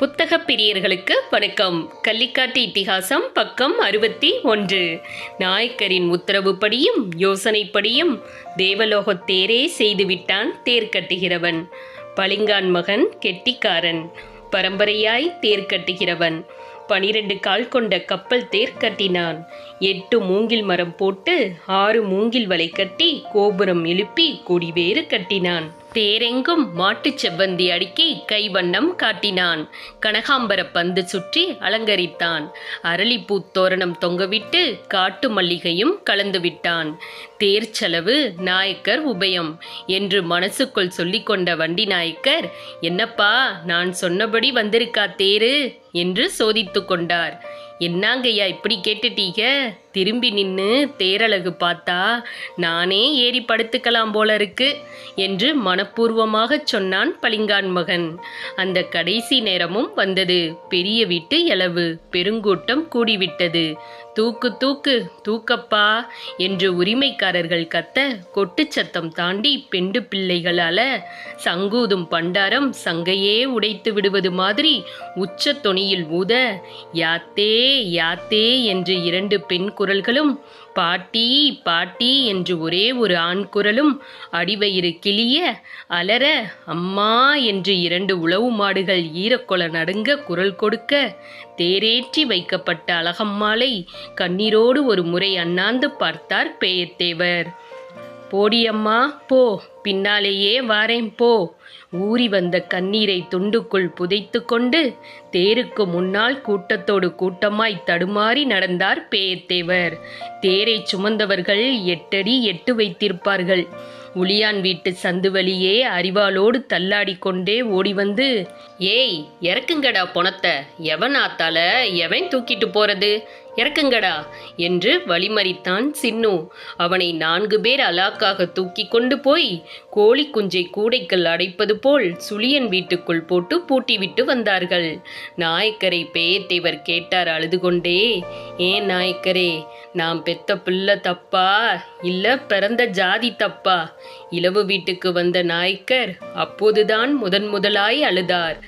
புத்தக பிரியர்களுக்கு வணக்கம். கள்ளிக்காட்டு இத்திகாசம் பக்கம் அறுபத்தி ஒன்று. நாயக்கரின் உத்தரவுப்படியும் யோசனைப்படியும் தேவலோகத் தேரே செய்துவிட்டான் தேர் கட்டுகிறவன் பளிங்கான் மகன் கெட்டிக்காரன். பரம்பரையாய் தேர் கட்டுகிறவன் பனிரெண்டு கால் கொண்ட கப்பல் தேர் கட்டினான் எட்டு மூங்கில் மரம் போட்டு ஆறு மூங்கில் வலை கட்டி கோபுரம் எழுப்பி கொடிவேறு கட்டினான். தேரெங்கும் மாட்டுச் செவ்வந்தி அடுக்கி கைவண்ணம் காட்டினான். கனகாம்பர பந்து சுற்றி அலங்கரித்தான். அரளிப்பூத்தோரணம் தொங்கவிட்டு காட்டு மல்லிகையும் கலந்து விட்டான். தேர் செலவு நாயக்கர் உபயம். என்று மனசுக்குள் சொல்லிக்கொண்ட வண்டி நாயக்கர் என்னப்பா நான் சொன்னபடி வந்திருக்கா தேரு? என்று சோதித்து கொண்டார். என்னாங்கய்யா இப்படி கேட்டுட்டீங்க? திரும்பி நின்று தேரழகு பார்த்தா நானே ஏறி படுத்துக்கலாம் போல இருக்கு என்று மனப்பூர்வமாகச் சொன்னான் பளிங்கான் மகன். அந்த கடைசி நேரமும் வந்தது. பெரிய வீட்டு எளவு பெருங்கூட்டம் கூடிவிட்டது. தூக்கு தூக்கு தூக்கப்பா என்று உரிமைக்காரர்கள் கத்த கொட்டு சத்தம் தாண்டி பெண்டு பிள்ளைகளால சங்கூதும் பண்டாரம் சங்கையே உடைத்து விடுவது மாதிரி உச்ச மணியில் ஊத யாத்தே யாத்தே என்று இரண்டு பெண் குரல்களும் பாட்டி பாட்டி என்று ஒரே ஒரு ஆண் குரலும் அடிவயிறு கிளிய அலற அம்மா என்று இரண்டு உளவு மாடுகள் ஈரக்கொல நடுங்க குரல் கொடுக்க தேரேற்றி வைக்கப்பட்ட அழகம்மாளை கண்ணீரோடு ஒரு முறை அண்ணாந்து பார்த்தார் பேயத்தேவர். போடியம்மா போ. பின்னாலேயே வாரேன் போ. ஊறி வந்த கண்ணீரை துண்டுக்குள் புதைத்து கொண்டு தேருக்கு முன்னால் கூட்டத்தோடு கூட்டமாய் தடுமாறி நடந்தார் பேயத்தேவர். தேரை சுமந்தவர்கள் எட்டடி எட்டு வைத்திருப்பார்கள். உளியான் வீட்டு சந்து வழியே அறிவாளோடு தள்ளாடி கொண்டே ஓடி வந்து ஏய் இறக்குங்கடா பொணத்தை. எவன் ஆத்தால எவன் தூக்கிட்டு போறது? இறக்குங்கடா என்று வழிமறித்தான் சின்னு. அவனை நான்கு பேர் அலாக்காக தூக்கி கொண்டு போய் கோழி குஞ்சை கூடைக்குள் அடைப்பது போல் சுளியன் வீட்டுக்குள் போட்டு பூட்டிவிட்டு வந்தார்கள். நாயக்கரை பேயத்தேவர் கேட்டார் அழுது கொண்டே ஏன் நாயக்கரே நாம் பெத்த பிள்ளை தப்பா? இல்ல பிறந்த ஜாதி தப்பா? இளவு வீட்டுக்கு வந்த நாயக்கர் அப்போதுதான் முதன் முதலாய் அழுதார்.